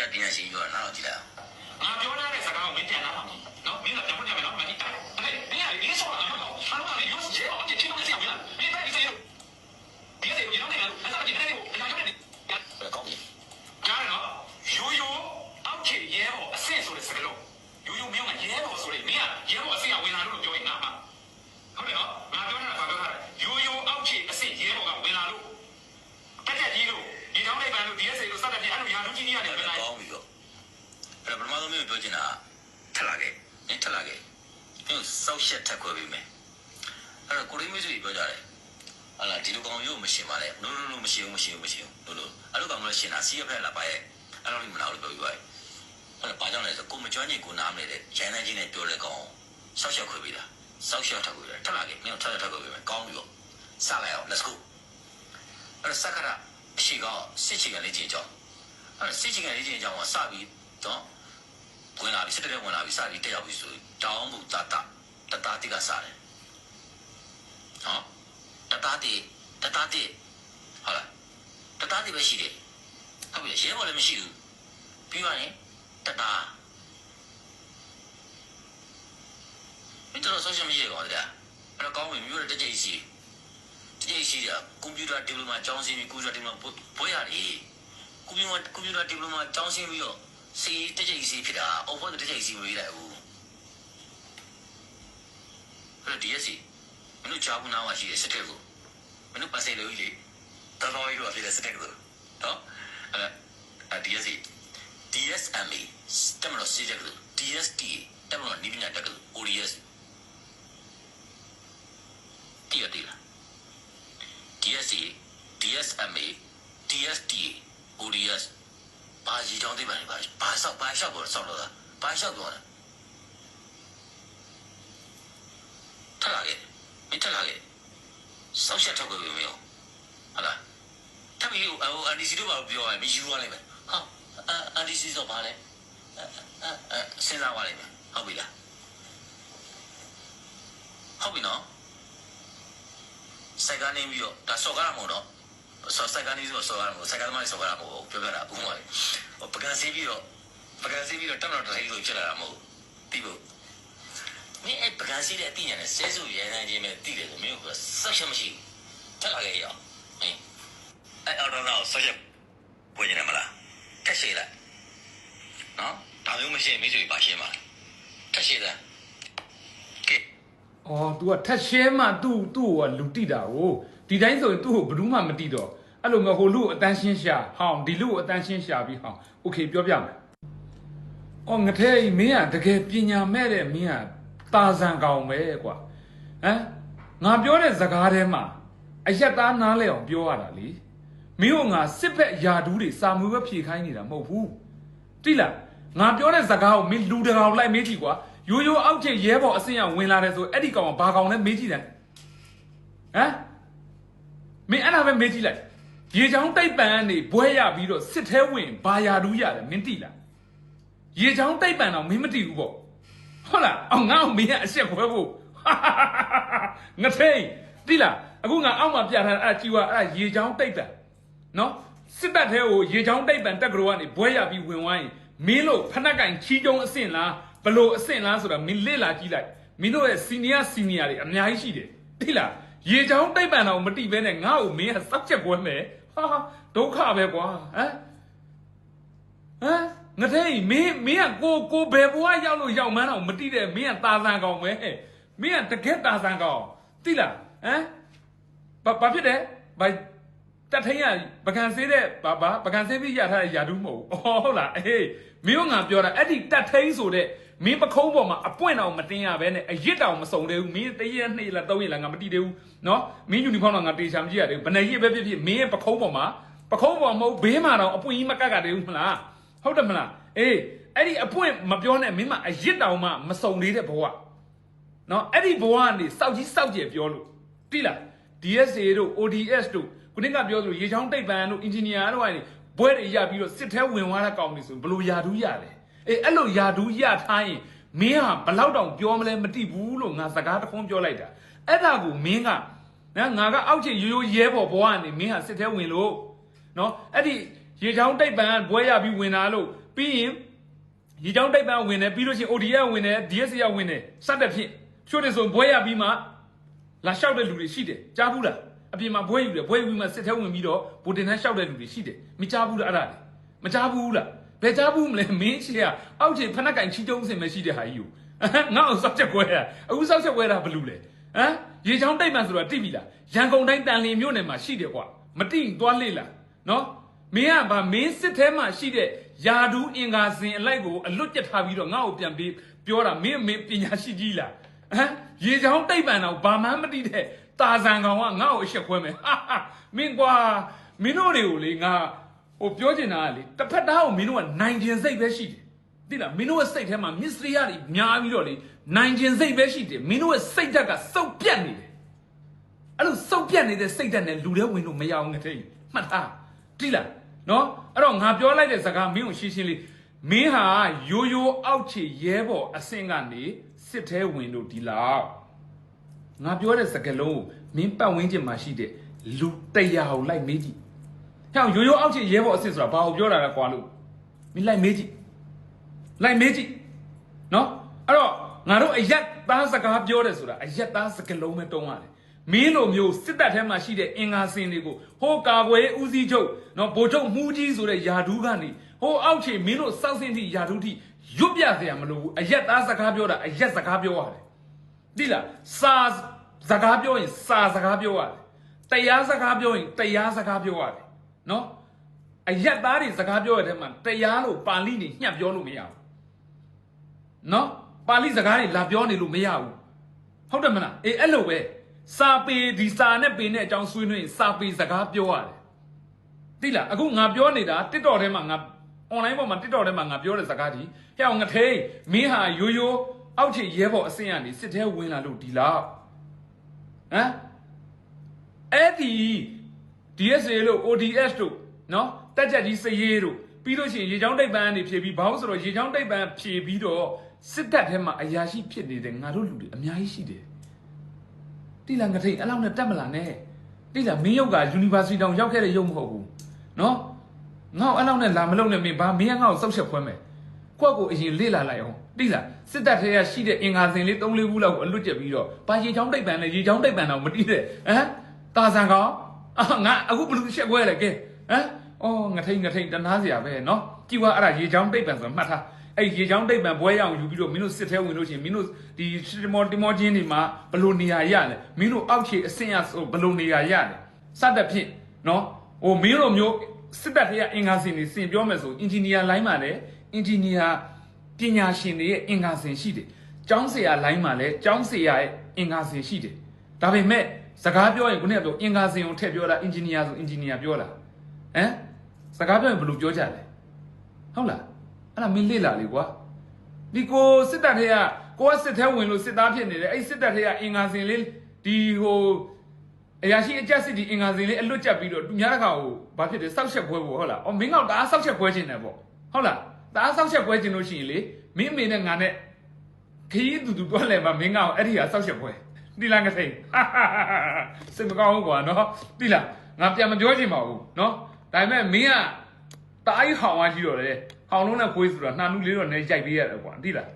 ရပညာရှင်ပြောတာနားတော့ကြည့်လိုက်အောင်ငါပြောထားတဲ့စကားကိုမင်းပြန်လာပါမယ်နော်မင်းကပြန်ဖွင့်ပြမယ်နော်မင်းတာအဲ့မင်းကဒီဆောတာတော့အလုံးကလေရောရဲအောင်ချင်းချင်းချင်းမင်းမင်းတိုက်စေလို့ဒီကတည်းကရောင်းနေတယ်အဲ့ဒါကြည့်တယ်ကိုအရာရောက်နေဘယ်ကောင်းပြီကြားနော်ရိုးရိုးအောက်ခြေရဲဘော်အဆင့်ဆိုတဲ့စကားလုံးရိုးရိုးမင်းကရဲဘော်ဆိုတဲ့မင်းကရဲဘော်အဆင့်ကဝင်လာလို့ပြောရင်ငါမှဟုတ်တယ်နော်ငါပြောတာကပြောတာရိုးရိုးအောက်ခြေအဆင့်ရဲဘော်ကဝင်လာလို့တက်တက်ကြီးလို့ဒီတောင်းလိုက်ပန်လို့ DSA လို့စတဲ့ပြင်အဲ့လိုရာလူကြီးကြီးရတယ် ဘ ပြန် ယ် လာ ကောင်းပြီတော့ အဲ့တော့ပထမဆုံးမျိုးပြောချင်တာထက်လာခဲ့နင်းထက်လာခဲ့မျိုးစောက်ရှက်ထက်ခွဲပေးမယ်အဲ့တော့ကိုရင်းမျိုးစုပြောကြတယ်ဟာလာဒီလိုကောင်မျိုးမရှင်ပါနဲ့နိုးနိုးနိုးမရှင်ဘူးမရှင်ဘူးမရှင်ဘူးလို့လို့အဲ့လိုကောင်မျိုးရှင်တာစီးရဖက်လာပါရဲ့အဲ့လိုမလားလို့ပြောပြီးပါအဲ့တော့ဘာကြောင့်လဲဆိုကိုမကျွမ်းကျင်ကိုနားမနေတဲ့ရန်နိုင်ချင်းနဲ့ပြောတဲ့ကောင်စောက်ရှက်ခွဲပေးတာစောက်ရှက်ထက်ခွဲပေးတာထက်လာခဲ့မင်းထက်ထက်ခွဲပေးမယ်ကောင်းပြီပေါ့စလိုက်အောင် let's go အဲ့တော့စက္ကရအရှိကောင်စစ်ချီကလေးချင်းကြောင်းအဲ့စစ်ချင်ကလေးချင်းအကြောင်းကစပြီးတော့ ဝင်လာပြီစစ်တဲ့ဝင်လာပြီစပြီးတက်ရောက်ပြီဆိုတောင်းမှုတတတတတိကစားတယ်နော်တတတိတတတိဟုတ်လားတတတိပဲရှိတယ်ဟုတ်ပြီရဲဘော်လည်းမရှိဘူးပြီးသွားရင်တတမင်းတို့ဆောရှယ်မီဒီယာကောတရားအဲ့တော့ကောင်းပြီမျိုးတဲ့တကြိတ်ရှိတကြိတ်ရှိတာကွန်ပျူတာဒီပလိုမာကျောင်းစီပြီးကွန်ပျူတာဒီပလိုမာဘွဲရတယ်ကွန်ပျူတာကွန်ပျူတာဒီပလိုမာကျောင်းဆင်းပြီးတော့ စီတစ်ချိန်စီဖြစ်တာအော်ဘောတစ်ချိန်စီမွေးလိုက်ဘူးအဲ့ဒီ DSC မင်းတို့ကြားဘူးနားမှာရှိတဲ့စစ်တဲ့ကိုမင်းတို့ပတ်စင်လို့ကြီးလေတော်တော်ကြီးတော့ဖြစ်တဲ့စစ်တဲ့ကိုနော်အဲ့ဒါ DSC DSMA တမလို့စီတဲ့ကို DST တမလို့နိပညာတက်က ODS တီးရတီးလား DSC DSMA DSTA ODS ဘာကြီးကြောင်းသိပါလဲဘာဘာဆောက်ဘာရှောက်ပေါ်ဆောက်တော့တာဘာရှောက်ပေါ်တာထလာခဲ့မင်းထလာခဲ့ဆောက်ချက်ထုတ်ကိုမင်းဟုတ်လားတမီးဟိုအန်ဒီစီတို့ဘာပြောရမင်းယူရလိုက်မယ်ဟာအန်ဒီစီဆိုဘာလဲအဲအဲစဉ်းစားပါလိမ့်မယ်ဟုတ်ပြီလားဟုတ်ပြီနော်စိုက်ကနေပြီးတော့ဒါဆော့ကားမှာတော့ ဆော့ဆိုင်ကနေဆိုဆော့ရမှာဆိုင်ကသမားဆော့ရမှာပြောပြတာဥပမာဟိုပကံစီးပြီးတော့ပကံစီးပြီးတော့တက်မတော်တစ်ထိပ်လို့ဖြစ်လာတာမဟုတ်တိဖို့မင်းအဲ့ပကံစီးတဲ့အတိညာနဲ့ဆဲဆူရဲနိုင်ခြင်းပဲတိတယ်ဆိုမင်းကဆက်ချက်မရှိဘူးတက်လာခဲ့ရအောင်မင်းအဲ့အော်တော့တော့ဆက်ချက်ပွင့်နေမလားထက်ရှိလိုက်နော်ဒါမျိုးမရှိရင်မိတ်ဆွေပါရှင်းပါထက်ရှိတယ်ကဲ။အော် तू ကထက်ရှဲမှ तू သူ့ကိုကလူတိတာကို ဒီတိုင်းဆိုရင် तू ကိုဘယ်သူမှမတိတော့အဲ့လိုမျိုးဟိုလူကိုအတန်းရှင်းရှာဟောင်းဒီလူကိုအတန်းရှင်းရှာပြီးဟောင်းโอเคပြောပြမယ်။အော်ငါထဲမင်းကတကယ်ပညာမဲ့တဲ့မင်းကတာဇန်ကောင်ပဲကွာ။ဟမ်ငါပြောတဲ့စကားထဲမှာအယက်သားနားလဲအောင်ပြောရတာလေ။မင်းကငါစစ်ဘက်ယာဒူးတွေစာမွေးပဲဖြေခိုင်းနေတာမဟုတ်ဘူး။တိလားငါပြောတဲ့စကားကိုမင်းလူတကောင်လိုက်မေးကြည့်ကွာရိုးရိုးအောက်ကျရဲဘော်အစင်ရဝင်လာတယ်ဆိုအဲ့ဒီကောင်ကဘာကောင်လဲမေးကြည့်တယ်ဟမ် မင်းအဲ့ဒါပဲမေးကြည့်လိုက်ရေချောင်းတိုက်ပန်ကနေဘွဲရပြီးတော့စစ်သေးဝင်ဘာယာဒူးရတယ်မင်းတိလားရေချောင်းတိုက်ပန်တော့မင်းမတိဘူးပေါ့ဟုတ်လားအောင်ငါ့ကိုမင်းကအဆက်ခွဲဖို့ငထိန်တိလားအခုငါအောက်မှာပြထားတာအဲ့ကြည့်ွာအဲ့ရေချောင်းတိုက်ပန်နော်စစ်တပ်သေးကိုရေချောင်းတိုက်ပန်တက်ကတော်ကနေဘွဲရပြီးဝင်သွားရင်မင်းတို့ဖနက်ကင်ချီးကျုံးအဆင့်လားဘလို့အဆင့်လားဆိုတာမင်းလေ့လာကြည့်လိုက်မင်းတို့ရဲ့စီနီယာစီနီယာတွေအများကြီးရှိတယ်တိလား ရေချောင်းတိတ်ပန်တော့မတိပဲနဲ့ငါ့ကိုမင်းကစောက်ချက်ပွဲမယ်ဟာဒုက္ခပဲကွာဟမ်ဟမ်ငါတဲ့မင်းမင်းကကိုကိုဘယ်ဘွားရောက်လို့ရောက်မှန်းတော့မတိတဲ့မင်းကတာဆန်ကောင်ပဲမင်းကတကက်တာဆန်ကောင်တိလားဟမ်ဘာဘာဖြစ်တယ်ဘာတက်ထိုင်းရပကံဆေးတဲ့ဘာဘာပကံဆေးပြီးရထားတဲ့ယာတူးမဟုတ်ဟုတ်လားအေးမင်းကငါပြောတာအဲ့ဒီတက်ထိုင်းဆိုတဲ့ မင်းပခုံးပေါ်မှာအပွင့်တော်မတင်ရဘဲနဲ့အရစ်တော်မစုံသေးဘူးမင်းတရက်နှစ်လားသုံးရက်လားငါမတိသေးဘူးနော်မင်းယူနီဖောင်းတော့ငါတေချာမကြည့်ရသေးဘူးဘယ်နဲ့ရစ်ပဲဖြစ်ဖြစ်မင်းရဲ့ပခုံးပေါ်မှာပခုံးပေါ်မဟုတ်ဘေးမှာတော့အပွင့်ကြီးမကတ်ကတည်းဘူးမလားဟုတ်တယ်မလားအေးအဲ့ဒီအပွင့်မပြောနဲ့မင်းမအရစ်တောင်မှမစုံသေးတဲ့ဘဝနော်အဲ့ဒီဘဝကနေစောက်ကြီးစောက်ကြယ်ပြောလို့တိလား DSA တို့ ODS တို့ခုနကပြောသလိုရေချောင်းတိတ်ပန်တို့ engineer တို့ကနေဘွဲတွေရပြီးတော့စစ်ထဲဝင်သွားတဲ့ကောင်တွေဆိုဘလို့ယာဒူးရတယ် အေးအဲ့လိုယာဒူးရထားရင်မင်းဟာဘလောက်တောင်ပြောမလဲမတိဘူးလို့ငါစကားတခွန်းပြောလိုက်တာအဲ့ဒါကိုမင်းကနော်ငါကအောက်ချင်ရိုးရိုးရဲဘော်ဘဝကနေမင်းဟာစစ်ထဲဝင်လို့နော်အဲ့ဒီရေချောင်းတိတ်ပန်ဘွဲရပြီးဝင်လာလို့ပြီးရင်ရေချောင်းတိုက်ပန်းဝင်တယ်ပြီးလို့ရှိရင် ODF ဝင်တယ် DSC ကဝင်တယ်စတဲ့ဖြင့်ချို့တယ်ဆိုဘွဲရပြီးမှလာလျှောက်တဲ့လူတွေရှိတယ်ကြားဘူးလားအပြင်မှာဘွဲယူတယ်ဘွဲယူပြီးမှစစ်ထဲဝင်ပြီးတော့ဗိုလ်တင်တန်းလျှောက်တဲ့လူတွေရှိတယ်မကြားဘူးလားအဲ့ဒါလေမကြားဘူးလား ဘယ်ကြားဘူးမလဲမင်းချီကအောက်ခြေဖက်နှက်ကင်ချီတုံးစင်မရှိတဲ့ဟာကြီးကိုငါ့အောင်စောက်ချက်ကွဲတာအခုစောက်ချက်ကွဲတာဘယ်လူလဲဟမ်ရေချောင်းတိုက်ပန်းဆိုတာတိပြီလားရန်ကုန်တိုင်းတန်လင်းမြို့နယ်မှာရှိတယ်ကွာမတိရင်သွားလေ့လားနော်မင်းကဗာမင်းစစ်ထဲမှာရှိတဲ့ယာဒူးအင်္ဂါစင်အလိုက်ကိုအလွတ်ကျက်ထားပြီးတော့ငါ့ကိုပြန်ပြီးပြောတာမင်းမင်းပညာရှိကြီးလားဟမ်ရေချောင်းတိတ်ပန်တော့ဘာမှမသိတဲ့တာဇန်ကောင်ကငါ့ကိုအရှက်ခွဲမယ်ဟာဟာမင်းကွာမင်းတို့တွေကိုလေငါ ဟိုပြောချင်တာကလေတစ်ဖက်သားကိုမင်းတို့ကနိုင်ကျင်စိတ်ပဲရှိတယ်သိလားမင်းတို့ရဲ့စိတ်ထဲမှာမစ္စရိယတွေများပြီးတော့လေနိုင်ကျင်စိတ်ပဲရှိတယ်မင်းတို့ရဲ့စိတ်ဓာတ်ကစုပ်ပြတ်နေတယ်အဲ့လိုစုပ်ပြတ်နေတဲ့စိတ်ဓာတ်နဲ့လူတွေဝင်လို့မရအောင်ငတဲ့မှတ်ထားတိလားနော်အဲ့တော့ငါပြောလိုက်တဲ့စကားမင်းကိုရှင်းရှင်းလေးမင်းဟာရိုးရိုးအောက်ခြေရဲဘော်အဆင့်ကနေစစ်သေးဝင်လို့ဒီလောက်ငါပြောတဲ့စကားလုံးကိုမင်းပတ်ဝန်းကျင်မှာရှိတဲ့လူတရားကိုလိုက်မေးကြည့် ဟဲ့ရိုးရိုးအောက်ခြေရဲဘော်အဆင့်ဆိုတာဘာကိုပြောတာလဲကွာလို့မင်းလိုက်မေးကြည့်လိုက်မေးကြည့်နော်အဲ့တော့ငါတို့အရက်သားစကားပြောတယ်ဆိုတာအရက်သားစကားလုံးပဲတုံးရတယ်မင်းလိုမျိုးစစ်တပ်ထဲမှာရှိတဲ့အင်္ဂါစင်တွေကိုဟိုကာကွယ်ရေးဦးစီးချုပ်နော်ဗိုလ်ချုပ်မှုကြီးဆိုတဲ့ယာဒူးကနေဟိုအောက်ခြေမင်းတို့စောက်စင်းတိယာဒူးတိရွတ်ပြเสียမလို့ဘူးအရက်သားစကားပြောတာအရက်စကားပြောရတယ်တိလားစာစကားပြောရင်စာစကားပြောရတယ်တရားစကားပြောရင်တရားစကားပြောရတယ် နော်အရက်သားတွေစကားပြောရတဲ့မှာတရားလို့ပါဠိနေညှပ်ပြောလို့မရဘူးနော်ပါဠိစကားတွေလာပြောနေလို့မရဘူးဟုတ်တယ်မလားအေးအဲ့လိုပဲစာပေဒီစာနဲ့ပေနဲ့အကြောင်းဆွေးနွေးရင်စာပေစကားပြောရတယ်သိလားအခုငါပြောနေတာ TikTok ထဲမှာငါ online ပေါ်မှာ TikTok ထဲမှာငါပြောတဲ့စကားကြီးဟဲ့အောင်ငထိန်မင်းဟာရိုးရိုးအောက်ခြေရဲဘော်အဆင့်ကနေစစ်ထဲဝင်လာလို့ဒီလောက်ဟမ်အဲ့ဒီ DSA လို့ ODS တို့နော်တက်ကြက်ကြီးစရေးတို့ပြီးလို့ရှိရင်ရေချောင်းတိတ်ပန်းနေဖြည့်ပြီးဘာလို့ဆိုတော့ရေချောင်းတိတ်ပန်းဖြည့်ပြီးတော့စစ်တပ်ထဲမှာအရာရှိဖြစ်နေတဲ့ငါတို့လူတွေအများကြီးရှိတယ်တိလာငထိန်အဲ့လောက်နဲ့တက်မလာနဲ့တိလာမင်းရုပ်က University တောင်ရောက်ခဲ့တဲ့ရုပ်မဟုတ်ဘူးနော်ငါ့ကိုအဲ့လောက်နဲ့လာမလုပ်နဲ့မင်းဘာမင်းကငါ့ကိုစောက်ချက်ခွဲမယ်ကိုယ့်ကိုအရင်လေ့လာလိုက်အောင်တိလာစစ်တပ်ထဲကရှိတဲ့အင်္ဂါစင်လေး၃၄ခုလောက်ကိုအလွတ်ကျက်ပြီးတော့ဘာရေချောင်းတိတ်ပန်းလဲရေချောင်းတိတ်ပန်းတော့မတိတဲ့ဟမ်တာဆန်ကောင် အာငါအခုဘလူးရှက်ခွဲလေကဲဟမ်အော်ငထိန်ငထိန်တနာစရာပဲနော်ကြည်ဝါအဲ့ဒါရေချောင်းတိတ်ပံဆိုမှတ်ထားအဲ့ရေချောင်းတိတ်ပံဘွဲရအောင်ယူပြီးတော့မင်းတို့စစ်ထဲဝင်လို့ရှိရင်မင်းတို့ဒီတီမော်တီမော်ချင်းတွေမှာဘလို့နေရာရလဲမင်းတို့အောက်ခြေအဆင့်ရဆိုဘလို့နေရာရလဲစတဲ့ဖြင့်နော်ဟိုမင်းတို့မျိုးစစ်တပ်တွေကအင်္ဂါစင်တွေစင်ပြောမယ်ဆိုအင်ဂျင်နီယာလိုင်းမှာလည်းအင်ဂျင်နီယာပညာရှင်တွေရဲ့အင်္ဂါစင်ရှိတယ်ကျောင်းဆရာလိုင်းမှာလည်းကျောင်းဆရာရဲ့အင်္ဂါစင်ရှိတယ်ဒါပေမဲ့ စကားပြောရင်ခုနကပြောအင်္ဂါစင်ကိုထည့်ပြောတာအင်ဂျင်နီယာဆိုအင်ဂျင်နီယာပြောတာဟမ်စကားပြောရင်ဘယ်လိုပြောကြလဲဟုတ်လားအဲ့ဒါမင်းလေ့လာလေကွာဒီကိုစစ်တပ်ထဲကကိုကစစ်ထဲဝင်လို့စစ်သားဖြစ်နေတယ်အဲ့စစ်တပ်ထဲကအင်္ဂါစင်လေးဒီဟိုအရာရှိအကြက်စစ်ဒီအင်္ဂါစင်လေးအလွတ်ကျက်ပြီးတော့သူများတခါကိုဘာဖြစ်တယ်စောက်ချက်ခွဲဖို့ဟုတ်လားအော်မင်းကတအားစောက်ချက်ခွဲခြင်းတယ်ပေါ့ဟုတ်လားတအားစောက်ချက်ခွဲခြင်းလို့ရှိရင်လေမင်းအမေနဲ့ငါနဲ့ခရီးတူတူတွက်လဲမှာမင်းကောင်အဲ့ဒီဟာစောက်ချက်ခွဲ တိလားငထိန်စိတ်မကောင်းဘူးကွာနော်တိလားငါပြန်မပြောချင်ပါဘူးနော်ဒါပေမဲ့မင်းကတားကြီးဟောင်သွားရှိတော့လေဟောင်လုံးနဲ့ခွေးဆိုတော့နှာနူးလေးတော့နေရိုက်ပေးရတယ်ကွာတိလား